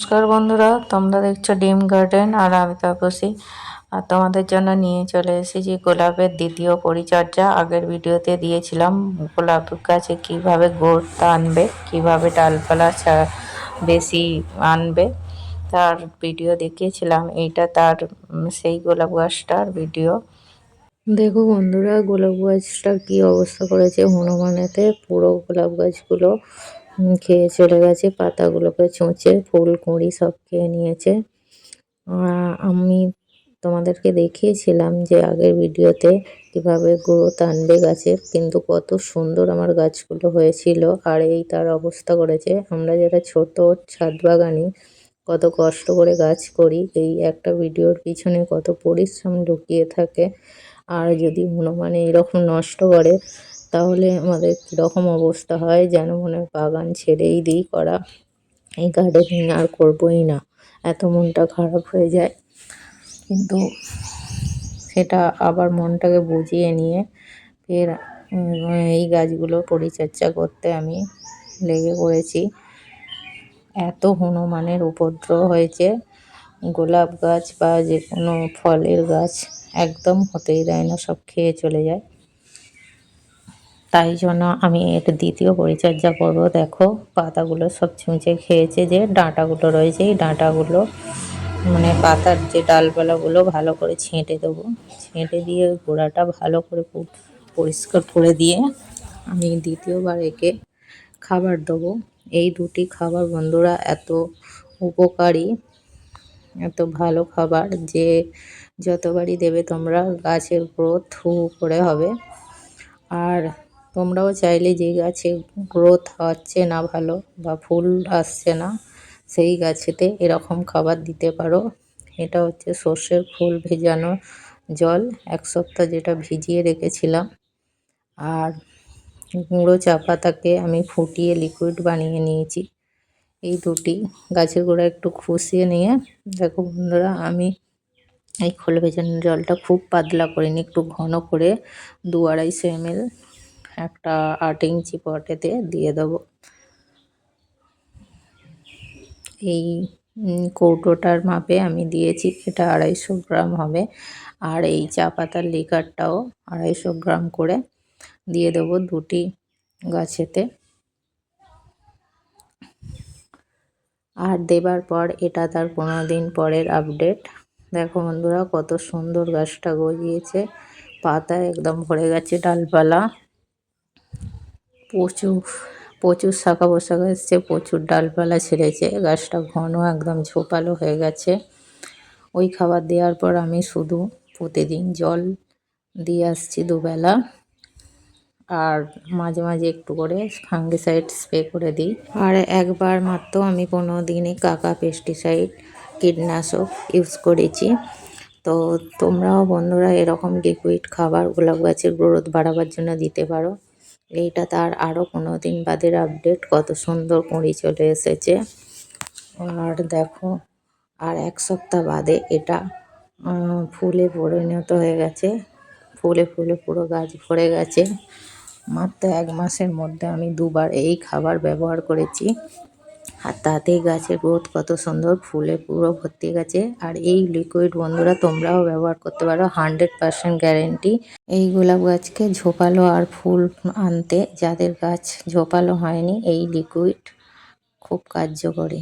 নমস্কার বন্ধুরা, তোমরা দেখছ ডিম গার্ডেন আর আমি তাপসী। আর তোমাদের জন্য নিয়ে চলে এসেছি গোলাপের দ্বিতীয় পরিচর্যা। আগের ভিডিওতে দিয়েছিলাম গোলাপ গাছে কীভাবে গোড়টা আনবে, কীভাবে ডালপালা বেশি আনবে। তার ভিডিও দেখিয়েছিলাম, এইটা তার সেই গোলাপ গাছটার ভিডিও। দেখো বন্ধুরা, গোলাপ গাছটা কি অবস্থা করেছে হনুমানেতে, পুরো গোলাপ গাছগুলো খেয়ে চলে গেছে, পাতাগুলোকে চুঁচে, ফুল, কুঁড়ি সব খেয়ে নিয়েছে। আমি তোমাদেরকে দেখিয়েছিলাম যে আগের ভিডিওতে কীভাবে গ্রোথ আনবে গাছের কিন্তু কত সুন্দর আমার গাছগুলো হয়েছিল আর এই তার অবস্থা করেছে। আমরা যারা ছোট ছাদ বাগানি কত কষ্ট করে গাছ করি, এই একটা ভিডিওর পিছনে কত পরিশ্রম লুকিয়ে থাকে। আর যদি হনুমান এরকম নষ্ট করে তাহলে আমাদের কীরকম অবস্থা হয় যেন মনে বাগান ছেড়েই দিই করা এই গার্ডেনিং আর করবোই না, এত মনটা খারাপ হয়ে যায়। কিন্তু সেটা আবার মনটাকে বুঝিয়ে নিয়ে ফের এই গাছগুলো পরিচর্যা করতে আমি লেগে পড়েছি। এত হনুমানের উপদ্রব হয়েছে, গোলাপ গাছ বা যে কোনো ফলের গাছ একদম হতেই দেয় না, সব খেয়ে চলে যায়। তাই জন্য আমি এর দ্বিতীয় পরিচর্যা করব। দেখো, পাতাগুলো সব ছুঁচে খেয়েছে যে ডাঁটাগুলো রয়েছে, এই ডাঁটাগুলো মানে পাতার যে ডালপালাগুলো ভালো করে ছেঁটে দেবো। ছেঁটে দিয়ে গোড়াটা ভালো করে পরিষ্কার করে দিয়ে আমি দ্বিতীয়বার একে খাবার দেবো। এই দুটি খাবার বন্ধুরা এত উপকারী, এত ভালো খাবার যে যতবারই দেবে তোমরা গাছের গ্রোথ হু করে হবে। আর তোমরাও চাইলে যে গাছে গ্রোথ হচ্ছে না ভালো বা ফুল আসছে না, সেই গাছেতে এরকম খাবার দিতে পারো। এটা হচ্ছে সর্ষের ফুল ভেজানো জল, এক সপ্তাহ যেটা ভিজিয়ে রেখেছিলাম। আর গুঁড়ো চা পাতাকে আমি ফুটিয়ে লিকুইড বানিয়ে নিয়েছি। এই দুটি গাছের গোড়া একটু খুশিয়ে নিয়ে, দেখো বন্ধুরা, আমি এই খোল ভেজানো জলটা খুব পাতলা করিনি, একটু ঘন করে, দু আড়াইশো এমএল একটা আট ইঞ্চি পটেতে দিয়ে দেবো। এই কৌটোটার মাপে আমি দিয়েছি, এটা আড়াইশো গ্রাম হবে। আর এই চা পাতার লিকারটাও আড়াইশো গ্রাম করে দিয়ে দেবো দুটি গাছেতে। আর দেবার পর এটা তার পনেরো দিন পরের আপডেট। দেখো বন্ধুরা, কত সুন্দর গাছটা গজিয়েছে। পাতা একদম ভরে গেছে ডালপালা। প্রচুর প্রচুর শাখা পোশাক এসছে, প্রচুর ডালপালা ছেড়েছে, গাছটা ঘন একদম ঝোপালো হয়ে গেছে। ওই খাবার দেওয়ার পর আমি শুধু প্রতিদিন জল দিয়ে আসছি দুবেলা। আর মাঝে মাঝে একটু করে ফাঙ্গিসাইড স্প্রে করে দিই। আর একবার মাত্র আমি কোনো দিনই কাকা পেস্টিসাইড কীটনাশক ইউজ করেছি। তো তোমরাও বন্ধুরা এরকম লিকুইড খাবার, গোলাপ গাছের গ্রোথ বাড়াবার জন্য দিতে পারো। এইটা তার আরও কোনো দিন বাদের আপডেট কত সুন্দর কুঁড়ি চলে এসেছে। আর দেখো, আর এক সপ্তাহ বাদে এটা ফুলে পরিণত হয়ে গেছে। ফুলে ফুলে পুরো গাছ ভরে গেছে। মাত্র এক মাসের মধ্যে আমি দুবার এই খাবার ব্যবহার করেছি। আর তাতে গাছের গ্রোথ কত সুন্দর, ফুলে পুরো ভর্তি গেছে। আর এই লিকুইড বন্ধুরা, তোমরাও ব্যবহার করতে পারো, হান্ড্রেড পারসেন্ট গ্যারেন্টি এই গোলাপ গাছকে ঝোপালো আর ফুল আনতে, যাদের গাছ ঝোপালো হয়নি, এই লিকুইড খুব কার্যকরী।